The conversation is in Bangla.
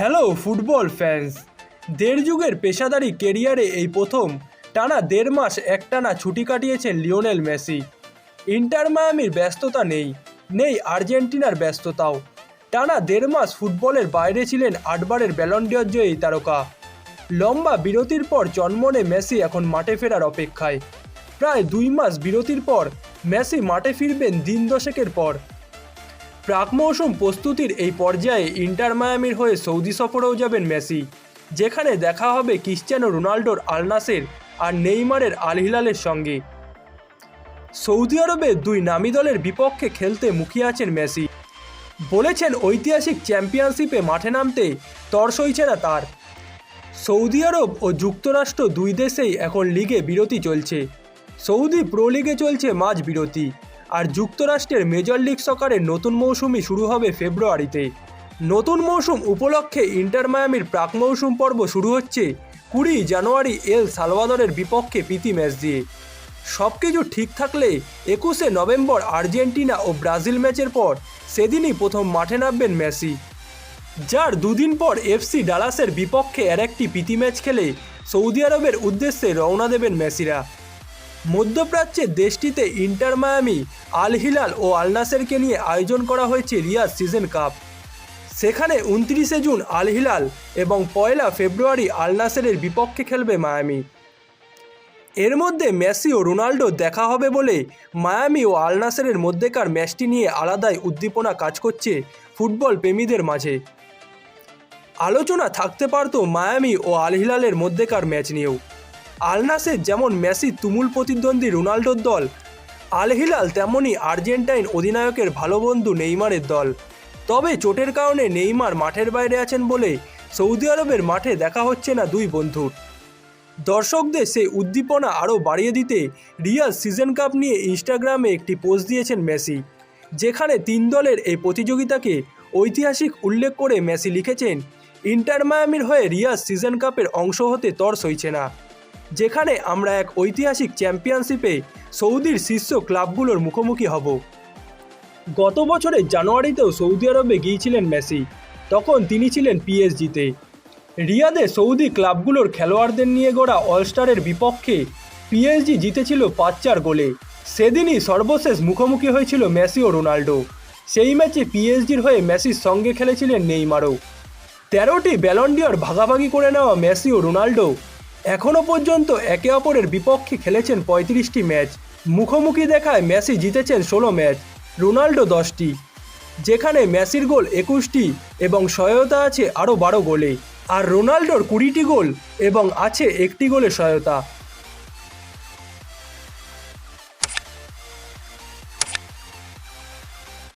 হ্যালো ফুটবল ফ্যান্স দেড় যুগের পেশাদারি কেরিয়ারে এই প্রথম টানা দেড় মাস একটানা ছুটি কাটিয়েছেন লিওনেল মেসি। ইন্টার মায়ামির ব্যস্ততা নেই নেই আর্জেন্টিনার ব্যস্ততাও। টানা দেড় মাস ফুটবলের বাইরে ছিলেন আটবারের ব্যালন্ডিয়র জয়ী তারকা। লম্বা বিরতির পর জন্মনে মেসি এখন মাঠে ফেরার অপেক্ষায়। প্রায় দুই মাস বিরতির পর মেসি মাঠে ফিরবেন দিন দশেকের পর। প্রাক মৌসুম প্রস্তুতির এই পর্যায়ে ইন্টার মায়ামির হয়ে সৌদি সফরেও যাবেন মেসি। যেখানে দেখা হবে ক্রিশ্চিয়ানো রোনাল্ডোর আলনাসের আর নেইমারের আল হিলালের সঙ্গে। সৌদি আরবে দুই নামি দলের বিপক্ষে খেলতে মুখিয়ে আছেন মেসি। বলেছেন ঐতিহাসিক চ্যাম্পিয়নশিপে মাঠে নামতে তর না তার। সৌদি আরব ও যুক্তরাষ্ট্র দুই দেশেই এখন লিগে বিরতি চলছে। সৌদি প্রো লিগে চলছে মাঝ বিরতি। আর যুক্তরাষ্ট্রের মেজর লিগ সকারের নতুন মৌসুমই শুরু হবে ফেব্রুয়ারিতে। নতুন মৌসুম উপলক্ষে ইন্টার মায়ামির প্রাক মৌসুম পর্ব শুরু হচ্ছে কুড়ি জানুয়ারি এল সালভাদরের বিপক্ষে প্রীতি ম্যাচ দিয়ে। সব কিছু ঠিক থাকলে একুশে নভেম্বর আর্জেন্টিনা ও ব্রাজিল ম্যাচের পর সেদিনই প্রথম মাঠে নামবেন মেসি। যার দুদিন পর এফসি ডালাসের বিপক্ষে আর একটি প্রীতি ম্যাচ খেলে সৌদি আরবের উদ্দেশ্যে রওনা দেবেন মেসিরা। মধ্যপ্রাচ্যের দেশটিতে ইন্টার মায়ামি, আল হিলাল ও আল নাসেরকে নিয়ে আয়োজন করা হয়েছে রিয়াজ সিজন কাপ। সেখানে উনত্রিশে জুন আল হিলাল এবং পয়লা ফেব্রুয়ারি আল নাসেরের বিপক্ষে খেলবে মায়ামি। এর মধ্যে মেসি ও রোনাল্ডো দেখা হবে বলে মায়ামি ও আল নাসেরের মধ্যেকার ম্যাচটি নিয়ে আলাদাই উদ্দীপনা কাজ করছে ফুটবল প্রেমীদের মাঝে। আলোচনা থাকতে পারত মায়ামি ও আল হিলালের মধ্যেকার ম্যাচ নিয়েও। আল নাসের যেমন মেসি তুমুল প্রতিদ্বন্দ্বী রোনাল্ডোর দল আল হিলাল তেমনই আর্জেন্টাইন অধিনায়কের ভালো বন্ধু নেইমারের দল। তবে চোটের কারণে নেইমার মাঠের বাইরে আছেন বলে সৌদি আরবের মাঠে দেখা হচ্ছে না দুই বন্ধুর দর্শকদের সেই উদ্দীপনা আরও বাড়িয়ে দিতে রিয়াল সিজন কাপ নিয়ে ইনস্টাগ্রামে একটি পোস্ট দিয়েছেন মেসি, যেখানে তিন দলের এই প্রতিযোগিতাকে ঐতিহাসিক উল্লেখ করে মেসি লিখেছেন, ইন্টার মায়ামির হয়ে রিয়াজ সিজন কাপের অংশ হতে তর সইছে না। যেখানে আমরা এক ঐতিহাসিক চ্যাম্পিয়নশিপে সৌদির শীর্ষ ক্লাবগুলোর মুখোমুখি হব। গত বছরের জানুয়ারিতেও সৌদি আরবে গিয়েছিলেন মেসি, তখন তিনি ছিলেন পিএসজিতে। রিয়াদে সৌদি ক্লাবগুলোর খেলোয়াড়দের নিয়ে গড়া অলস্টারের বিপক্ষে পিএসজি জিতেছিল পাঁচ চার গোলে। সেদিনই সর্বশেষ মুখোমুখি হয়েছিল মেসি ও রোনাল্ডো। সেই ম্যাচে পিএসজির হয়ে মেসির সঙ্গে খেলেছিলেন নেইমারও। তেরোটি ব্যালন্ডিয়র ভাগাভাগি করে নেওয়া মেসি ও রোনাল্ডো এখনও পর্যন্ত একে অপরের বিপক্ষে খেলেছেন পঁয়ত্রিশটি ম্যাচ। মুখোমুখি দেখায় মেসি জিতেছেন ষোলো ম্যাচ, রোনাল্ডো দশটি, যেখানে মেসির গোল একুশটি এবং সহায়তা আছে আরও বারো গোলে। আর রোনাল্ডোর কুড়িটি গোল এবং আছে একটি গোলে সহায়তা।